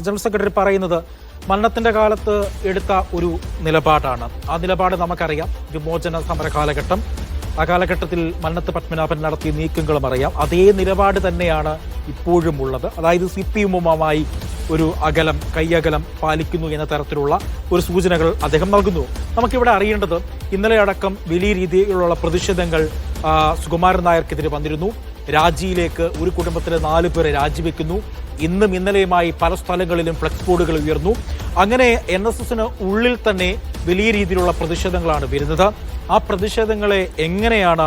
General secretary പറയുന്നത് മരണത്തിന്റെ കാലത്ത് എടുത്ത ഒരു നിലപാടാണ്. ആ നിലപാട് നമുക്കറിയാം. വിമോചന സമര കാലഘട്ടം. ആ കാലഘട്ടത്തിൽ മന്നത്ത് പത്മനാഭൻ നടത്തിയ നീക്കങ്ങളും അറിയാം. അതേ നിലപാട് തന്നെയാണ് ഇപ്പോഴും ഉള്ളത്. അതായത് സി പി എമ്മുമായി ഒരു അകലം കൈയകലം പാലിക്കുന്നു എന്ന തരത്തിലുള്ള ഒരു സൂചനകൾ അദ്ദേഹം നൽകുന്നു. നമുക്കിവിടെ അറിയേണ്ടത് ഇന്നലെ അടക്കം വലിയ രീതിയിലുള്ള പ്രതിഷേധങ്ങൾ സുകുമാരൻ നായർക്കെതിരെ വന്നിരുന്നു. രാജിയിലേക്ക് ഒരു കുടുംബത്തിലെ നാല് പേരെ രാജിവെക്കുന്നു. ഇന്നും ഇന്നലെയുമായി പല സ്ഥലങ്ങളിലും ഫ്ലക്സ് ബോർഡുകൾ ഉയർന്നു. അങ്ങനെ എൻ എസ് എസിന് ഉള്ളിൽ തന്നെ വലിയ രീതിയിലുള്ള പ്രതിഷേധങ്ങളാണ് വരുന്നത്. ആ പ്രതിഷേധങ്ങളെ എങ്ങനെയാണ്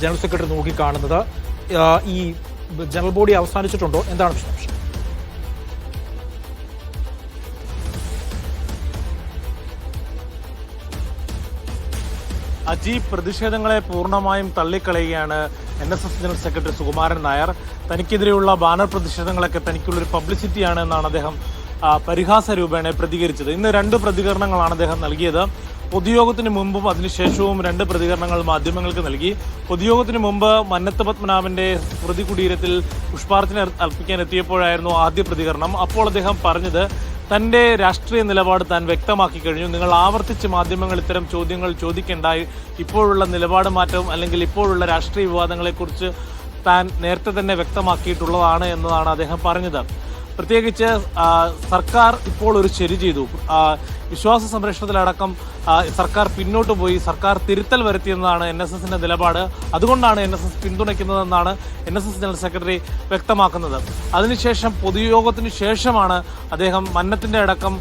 ജനറൽ സെക്രട്ടറി നോക്കിക്കാണുന്നത്? ഈ ജനറൽ ബോഡി അവസാനിച്ചിട്ടുണ്ടോ? എന്താണ് വിശദാംശം? അജി പ്രതിഷേധങ്ങളെ പൂർണമായും തള്ളിക്കളയുകയാണ് N S S general secretary Sukumaran Nair. തനിക്കെതിരെയുള്ള banner പ്രതിഷേധങ്ങളൊക്കെ തനിക്കുള്ളൊരു പബ്ലിസിറ്റിയാണ് എന്നാണ് അദ്ദേഹം പരിഹാസ രൂപേണ പ്രതികരിച്ചത്. ഇന്ന് രണ്ട് പ്രതികരണങ്ങളാണ് അദ്ദേഹം നൽകിയത്. പൊതുയോഗത്തിന് മുമ്പും അതിനുശേഷവും രണ്ട് പ്രതികരണങ്ങൾ മാധ്യമങ്ങൾക്ക് നൽകി. പൊതുയോഗത്തിന് മുമ്പ് മന്നത്ത് പത്മനാഭന്റെ സ്മൃതി കുടീരത്തിൽ പുഷ്പാർച്ചന അർപ്പിക്കാൻ എത്തിയപ്പോഴായിരുന്നു ആദ്യ പ്രതികരണം. അപ്പോൾ അദ്ദേഹം പറഞ്ഞത് തന്റെ രാഷ്ട്രീയ നിലപാട് താൻ വ്യക്തമാക്കി കഴിഞ്ഞു. നിങ്ങൾ ആവർത്തിച്ച് മാധ്യമങ്ങൾ ഇത്തരം ചോദ്യങ്ങൾ ചോദിക്കേണ്ട ഇപ്പോഴുള്ള നിലപാട് മാറ്റവും അല്ലെങ്കിൽ ഇപ്പോഴുള്ള രാഷ്ട്രീയ വിവാദങ്ങളെക്കുറിച്ച് താൻ നേരത്തെ തന്നെ വ്യക്തമാക്കിയിട്ടുള്ളതാണ് എന്നതാണ് അദ്ദേഹം പറഞ്ഞത്. പ്രത്യേകിച്ച് സർക്കാർ ഇപ്പോൾ ഒരു ശരി ചെയ്തു. വിശ്വാസ സംരക്ഷണത്തിലടക്കം സർക്കാർ പിന്നോട്ട് പോയി സർക്കാർ തിരുത്തൽ വരുത്തിയെന്നതാണ് എൻ എസ് എസിന്റെ നിലപാട്. അതുകൊണ്ടാണ് N S S പിന്തുണയ്ക്കുന്നതെന്നാണ് N S S general secretary വ്യക്തമാക്കുന്നത്. അതിനുശേഷം പൊതുയോഗത്തിന് ശേഷമാണ് അദ്ദേഹം മന്നത്തിന്റെ അടക്കം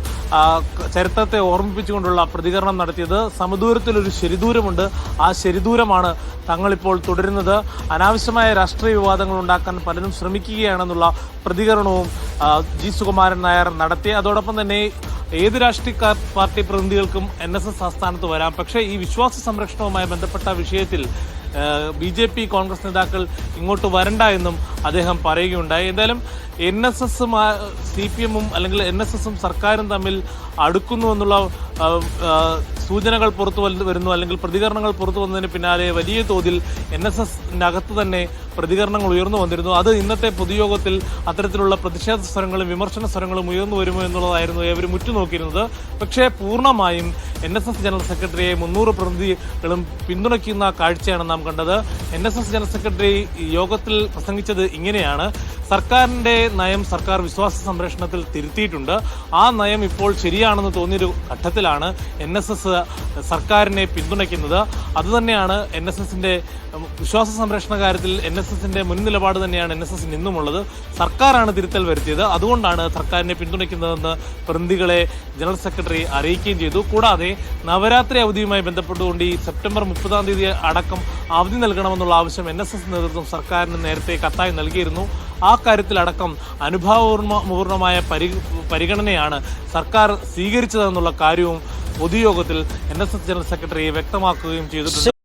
ചരിത്രത്തെ ഓർമ്മിപ്പിച്ചുകൊണ്ടുള്ള പ്രതികരണം നടത്തിയത്. സമദൂരത്തിലൊരു ശരിദൂരമുണ്ട്. ആ ശരിദൂരമാണ് തങ്ങളിപ്പോൾ തുടരുന്നത്. അനാവശ്യമായ രാഷ്ട്രീയ വിവാദങ്ങൾ ഉണ്ടാക്കാൻ പലരും ശ്രമിക്കുകയാണെന്നുള്ള പ്രതികരണവും ജി സുകുമാരൻ നായർ നടത്തി. അതോടൊപ്പം തന്നെ ഏത് രാഷ്ട്രീയ പാർട്ടി പ്രതിനിധികൾക്കും എൻ എസ് എസ് ആസ്ഥാനത്ത് വരാം. പക്ഷേ ഈ വിശ്വാസ സംരക്ഷണവുമായി ബന്ധപ്പെട്ട വിഷയത്തിൽ ബി ജെ പി കോൺഗ്രസ് നേതാക്കൾ ഇങ്ങോട്ട് വരണ്ട എന്നും അദ്ദേഹം പറയുകയുണ്ടായി. എന്തായാലും എൻ എസ് എസും സി പി എമ്മും അല്ലെങ്കിൽ എൻ എസ് എസും സർക്കാരും തമ്മിൽ അടുക്കുന്നു എന്നുള്ള സൂചനകൾ പുറത്തു വരുന്നു അല്ലെങ്കിൽ പ്രതികരണങ്ങൾ പുറത്തു വന്നതിന് പിന്നാലെ വലിയ തോതിൽ എൻ എസ് എസിനകത്ത് തന്നെ പ്രതികരണങ്ങൾ ഉയർന്നു വന്നിരുന്നു. അത് ഇന്നത്തെ പൊതുയോഗത്തിൽ അത്തരത്തിലുള്ള പ്രതിഷേധ സ്വരങ്ങളും വിമർശന സ്വരങ്ങളും ഉയർന്നു വരുമോ എന്നുള്ളതായിരുന്നു ഏവരും ഉറ്റുനോക്കിയിരുന്നത്. പക്ഷേ പൂർണമായും എൻ എസ് എസ് ജനറൽ സെക്രട്ടറിയെ മുന്നൂറ് പ്രതിനിധികളും പിന്തുണയ്ക്കുന്ന കാഴ്ചയാണ് നാം കണ്ടത്. N S S general secretary യോഗത്തിൽ പ്രസംഗിച്ചത് ഇങ്ങനെയാണ്. സർക്കാരിന്റെ നയം സർക്കാർ വിശ്വാസ സംരക്ഷണത്തിൽ തിരുത്തിയിട്ടുണ്ട്. ആ നയം ഇപ്പോൾ ശരിയാണെന്ന് തോന്നിയൊരു ഘട്ടത്തിലാണ് എൻ എസ് എസ് സർക്കാരിനെ പിന്തുണയ്ക്കുന്നത്. അതുതന്നെയാണ് എൻ എസ് എസിന്റെ വിശ്വാസ സംരക്ഷണ കാര്യത്തിൽ എൻ എസ് എസിന്റെ മുൻ നിലപാട് തന്നെയാണ് എൻ എസ് എസിന് ഇന്നുമുള്ളത് സർക്കാരാണ് തിരുത്തൽ വരുത്തിയത്. അതുകൊണ്ടാണ് സർക്കാരിനെ പിന്തുണയ്ക്കുന്നതെന്ന് പ്രതിനിധികളെ ജനറൽ സെക്രട്ടറി അറിയിക്കുകയും ചെയ്തു. കൂടാതെ നവരാത്രി അവധിയുമായി ബന്ധപ്പെട്ടുകൊണ്ട് ഈ സെപ്റ്റംബർ മുപ്പതാം തീയതി അടക്കം അവധി നൽകണമെന്നുള്ള ആവശ്യം എൻ എസ് എസ് നേതൃത്വം സർക്കാരിന് നേരത്തെ കത്തായി നൽകിയിരുന്നു. ആ കാര്യത്തിലടക്കം അനുഭാവപൂർണമായ പരി പരിഗണനയാണ് സർക്കാർ സ്വീകരിച്ചതെന്നുള്ള കാര്യവും പൊതുയോഗത്തിൽ N S S general secretary വ്യക്തമാക്കുകയും ചെയ്തിട്ടുണ്ട്.